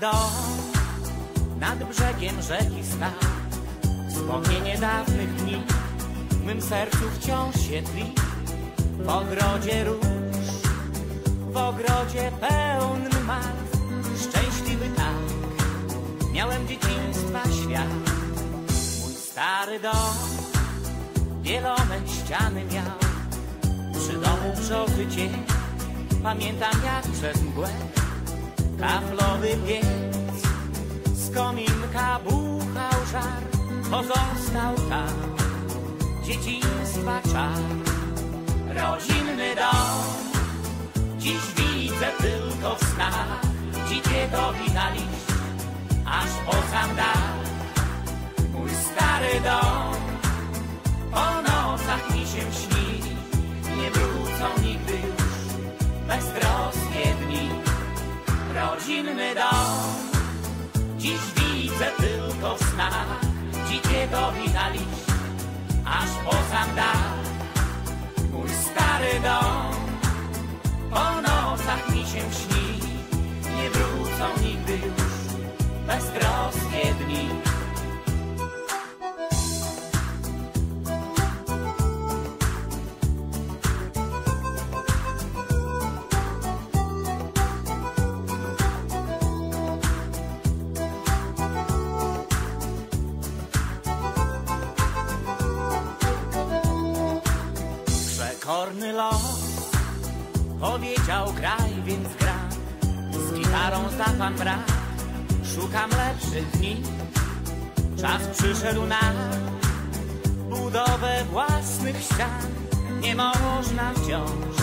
dom nad brzegiem rzeki stał. Wspomnienie dawnych dni w mym sercu wciąż się tli. W ogrodzie róż, w ogrodzie pełnym malw, szczęśliwy tak, miałem dzieciństwa świat. Mój stary dom, bielone ściany miał, przy domu brzozy cień, pamiętam jak przez mgłę, kaflowy piec, z kominka buchał żar, pozostał tam dzieciństwa czar. Rodzinny dom, dziś widzę tylko w snach, dzikiego wina liść, aż po sam dach. Mój stary dom, po nocach mi się śni, nie wrócą nigdy już beztroskie dni. Rodzinny dom, dziś widzę tylko w snach, dzikiego wina liść, aż po sam dach. Mój stary dom, po nocach mi się śni, nie wrócą nigdy już beztroskie Przekorny los powiedział graj, więc gram. Z gitarą za pan brat, szukam lepszych dni. Czas przyszedł na budowę własnych ścian. Nie można wciąż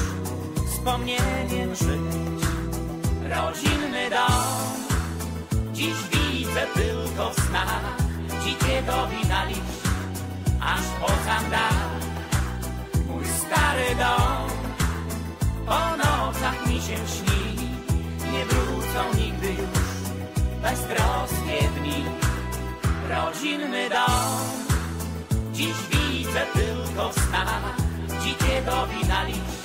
wspomnieniem żyć. Rodzinny dom, dziś widzę tylko w snach. Dzikiego wina liść, aż po sam dach. Stary dom, po nocach mi się śni, nie wrócą nigdy już beztroskie dni. Rodzinny dom, dziś widzę tylko w snach, dzikiego wina liść,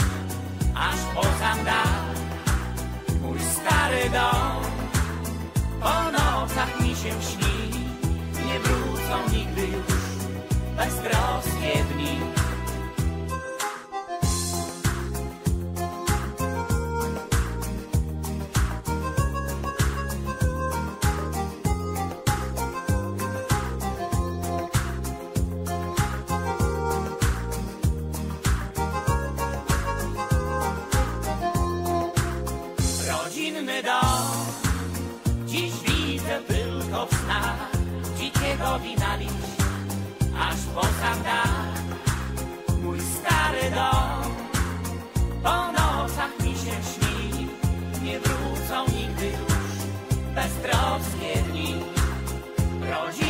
aż po sam dach. Mój stary dom, po nocach mi się śni, nie wrócą nigdy już beztroskie dni. Wrócą nigdy już beztroskie dni. Rodzinny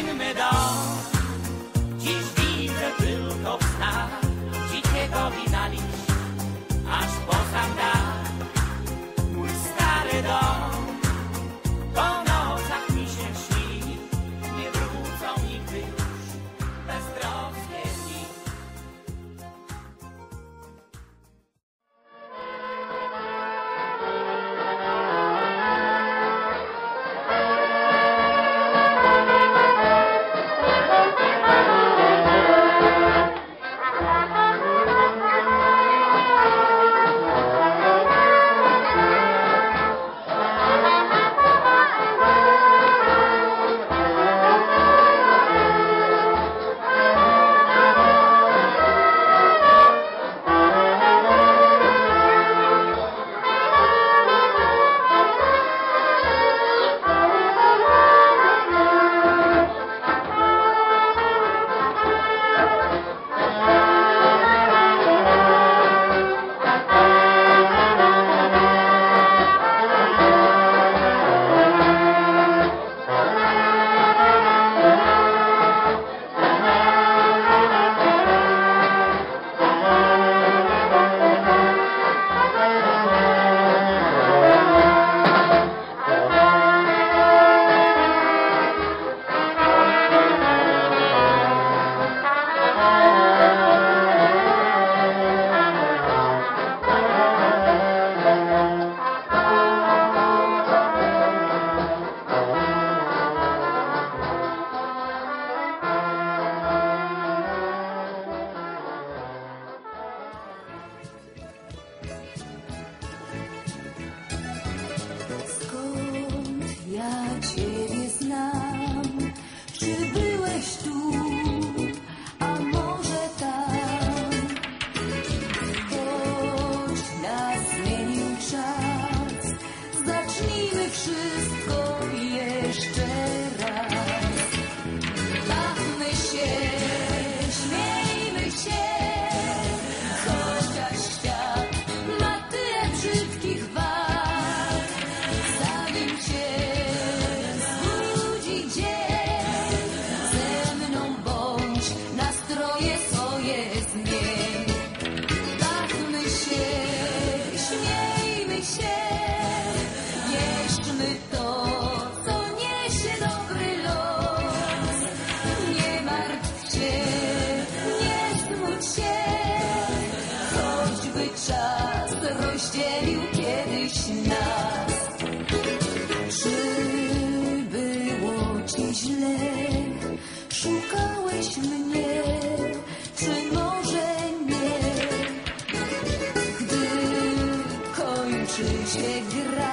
Вече игра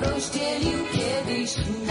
rozdzielił kiedyś nas.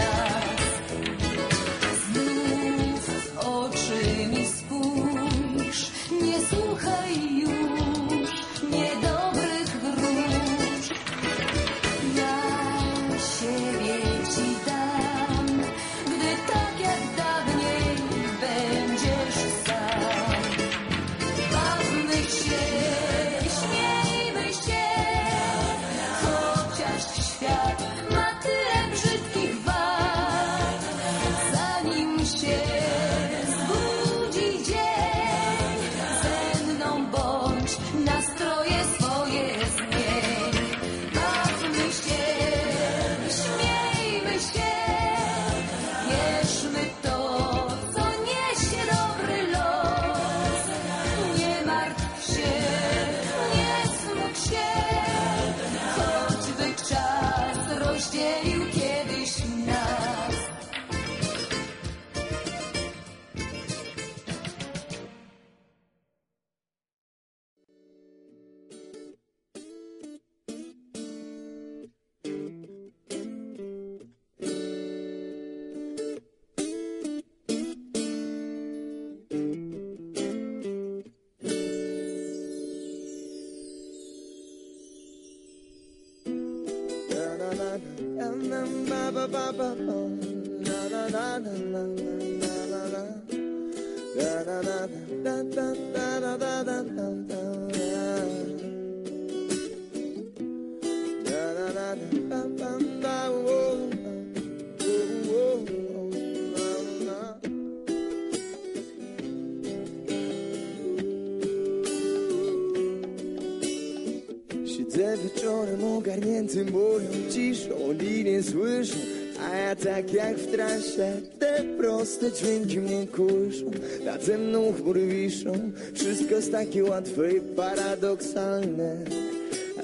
Siedzę wieczorem ogarniętym moją ciszą Oni nie słyszą, a ja tak jak w transie Te proste dźwięki mnie kuszą. Nade mną chmury wiszą. Wszystko jest takie łatwe i paradoksalne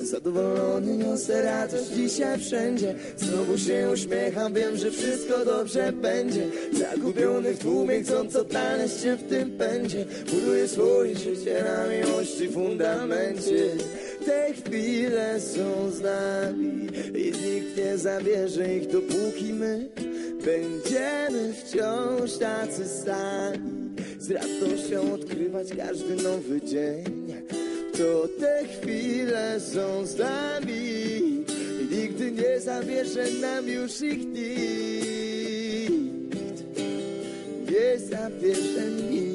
zadowolony niosę radość dzisiaj wszędzie. Znowu się uśmiecham, wiem, że wszystko dobrze będzie. Zagubiony w tłumie, chcąc odnaleźć się w tym pędzie. Buduję swoje życie na miłości fundamencie. Te chwile są z nami I nikt nie zabierze ich dopóki my Będziemy wciąż tacy sami Z radością odkrywać każdy nowy dzień to te chwile są z nami i nigdy nie zabierze nam już ich nikt. Nie zabierze nikt.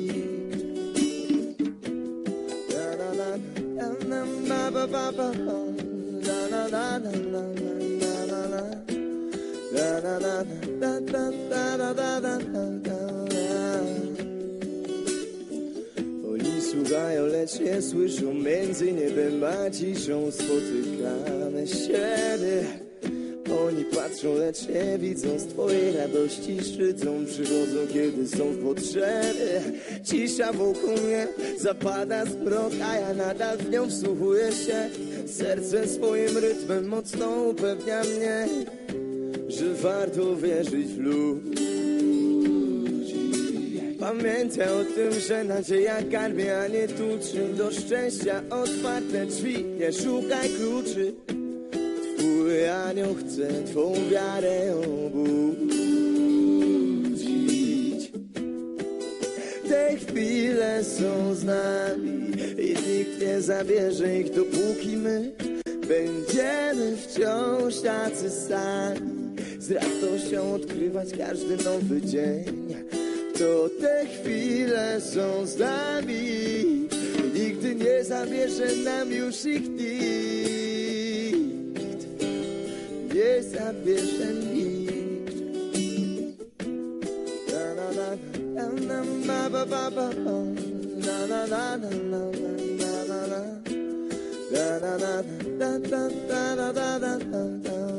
Słuchają, lecz nie słyszą Między niebem a ciszą Spotykamy siebie. Oni patrzą, lecz nie widzą Z twojej radości szczycą Przychodzą, kiedy są w potrzebie. Cisza wokół mnie zapada zmrok A ja nadal w nią wsłuchuję się. Serce swoim rytmem mocno upewnia mnie Że warto wierzyć w ludzi Pamiętaj o tym, że nadzieja karmi, a nie tuczy Do szczęścia otwarte drzwi, nie szukaj kluczy anioł chce twą wiarę obudzić. Te chwile są z nami i nikt nie zabierze ich, dopóki my będziemy wciąż tacy sami. Z radością odkrywać każdy nowy dzień. To te chwile są z nami nigdy nie zabierze nam już ich nikt. Nie zabierze nikt. Na na na na na ba ba ba ba. Na na na na na na na na na. Da da da da da da da da